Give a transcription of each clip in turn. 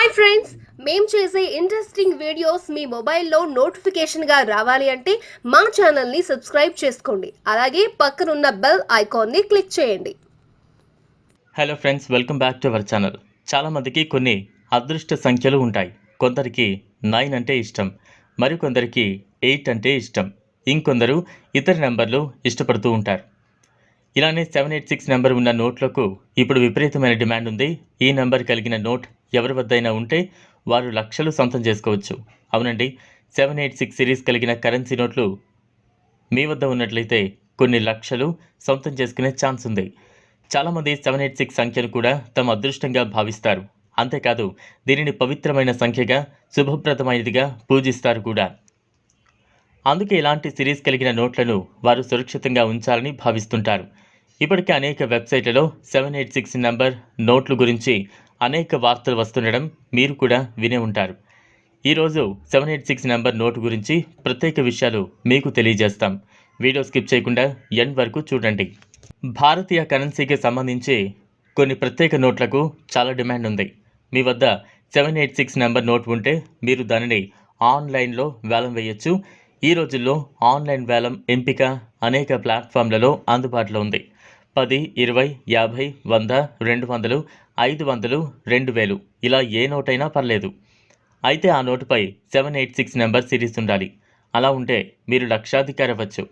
Hi friends మేము చేసే interesting videos మీ మొబైల్లో నోటిఫికేషన్గా రావాలి అంటే మా ఛానల్ని సబ్స్క్రైబ్ చేసుకోండి. అలాగే పక్కనున్న బెల్ ఐకాన్ని క్లిక్ చేయండి. Hello friends welcome back to our channel చాలామందికి కొన్ని అదృష్ట సంఖ్యలు ఉంటాయి. కొందరికి నైన్ అంటే ఇష్టం మరికొందరికి ఎయిట్ అంటే ఇష్టం. ఇంకొందరు ఇతర నెంబర్లు ఇష్టపడుతూ ఉంటారు. ఇలానే సెవెన్ ఎయిట్ సిక్స్ నెంబర్ ఉన్న నోట్లకు ఇప్పుడు విపరీతమైన డిమాండ్ ఉంది. ఈ నెంబర్ కలిగిన నోట్ ఎవరి వద్దైనా ఉంటే వారు లక్షలు సొంతం చేసుకోవచ్చు. అవునండి సెవెన్ ఎయిట్ సిక్స్ సిరీస్ కలిగిన కరెన్సీ నోట్లు మీ వద్ద ఉన్నట్లయితే కొన్ని లక్షలు సొంతం చేసుకునే ఛాన్స్ ఉంది. చాలామంది సెవెన్ ఎయిట్ సిక్స్ సంఖ్యను కూడా తమ అదృష్టంగా భావిస్తారు. అంతేకాదు దీనిని పవిత్రమైన సంఖ్యగా శుభప్రదమైనదిగా పూజిస్తారు కూడా. అందుకే ఇలాంటి సిరీస్ కలిగిన నోట్లను వారు సురక్షితంగా ఉంచాలని భావిస్తుంటారు. ఇప్పటికే అనేక వెబ్సైట్లలో సెవెన్ ఎయిట్ సిక్స్ నెంబర్ నోట్ల గురించి అనేక వార్తలు వస్తుండడం మీరు కూడా వినే ఉంటారు. ఈరోజు seven eight six number note గురించి ప్రత్యేక విషయాలు మీకు తెలియజేస్తాం. వీడియో స్కిప్ చేయకుండా ఎండ్ వరకు చూడండి. భారతీయ కరెన్సీకి సంబంధించి కొన్ని ప్రత్యేక నోట్లకు చాలా డిమాండ్ ఉంది. మీ వద్ద seven eight six number note ఉంటే మీరు దానిని ఆన్లైన్లో వేలం వేయొచ్చు. ఈ రోజుల్లో ఆన్లైన్ వేలం ఎంపిక అనేక ప్లాట్ఫామ్లలో అందుబాటులో ఉంది. పది ఇరవై యాభై వంద రెండు వందలు ఐదు వందలు రెండు వేలు. ఇలా ఏ నోటైనా పర్లేదు. అయితే ఆ నోటుపై seven eight six number series ఉండాలి. అలా ఉంటే మీరు లక్షాధికారి అవ్వచ్చు.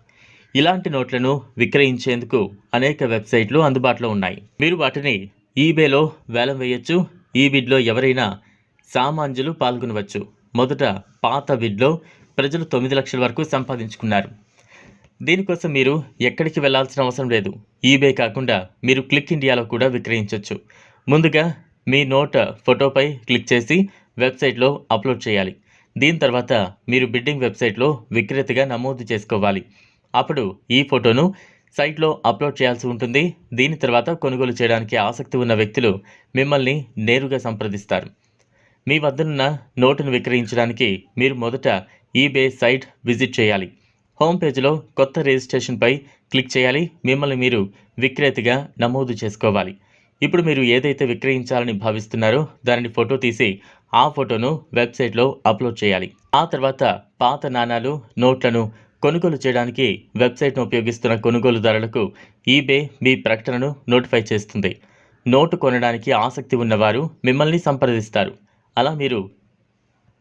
ఇలాంటి నోట్లను విక్రయించేందుకు అనేక వెబ్సైట్లు అందుబాటులో ఉన్నాయి. మీరు వాటిని ఈబేలో వేలం వేయొచ్చు. ఈ బిడ్లో ఎవరైనా సామాన్యులు పాల్గొనవచ్చు. మొదట పాత బిడ్లో ప్రజలు తొమ్మిది లక్షల వరకు సంపాదించుకున్నారు. దీనికోసం మీరు ఎక్కడికి వెళ్ళాల్సిన అవసరం లేదు. ఈబే కాకుండా మీరు క్లిక్ ఇండియాలో కూడా విక్రయించవచ్చు ముందుగా మీ నోట్ ఫోటోపై క్లిక్ చేసి వెబ్సైట్లో అప్లోడ్ చేయాలి. దీని తర్వాత మీరు బిడ్డింగ్ వెబ్సైట్లో విక్రేతగా నమోదు చేసుకోవాలి. అప్పుడు ఈ ఫోటోను సైట్లో అప్లోడ్ చేయాల్సి ఉంటుంది. దీని తర్వాత కొనుగోలు చేయడానికి ఆసక్తి ఉన్న వ్యక్తులు మిమ్మల్ని నేరుగా సంప్రదిస్తారు. మీ వద్దనున్న నోటును విక్రయించడానికి మీరు మొదట ఈబే సైట్ విజిట్ చేయాలి. హోమ్ పేజ్లో కొత్త రిజిస్ట్రేషన్పై క్లిక్ చేయాలి. మిమ్మల్ని మీరు విక్రేతగా నమోదు చేసుకోవాలి. ఇప్పుడు మీరు ఏదైతే విక్రయించాలని భావిస్తున్నారో దానిని ఫోటో తీసి ఆ ఫోటోను వెబ్సైట్లో అప్లోడ్ చేయాలి. ఆ తర్వాత పాత నాణాలు నోట్లను కొనుగోలు చేయడానికి వెబ్సైట్ను ఉపయోగిస్తున్న కొనుగోలుదారులకు ఈబే మీ ప్రకటనను నోటిఫై చేస్తుంది. నోటు కొనడానికి ఆసక్తి ఉన్నవారు మిమ్మల్ని సంప్రదిస్తారు. అలా మీరు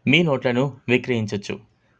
మీ నోట్లను విక్రయించవచ్చు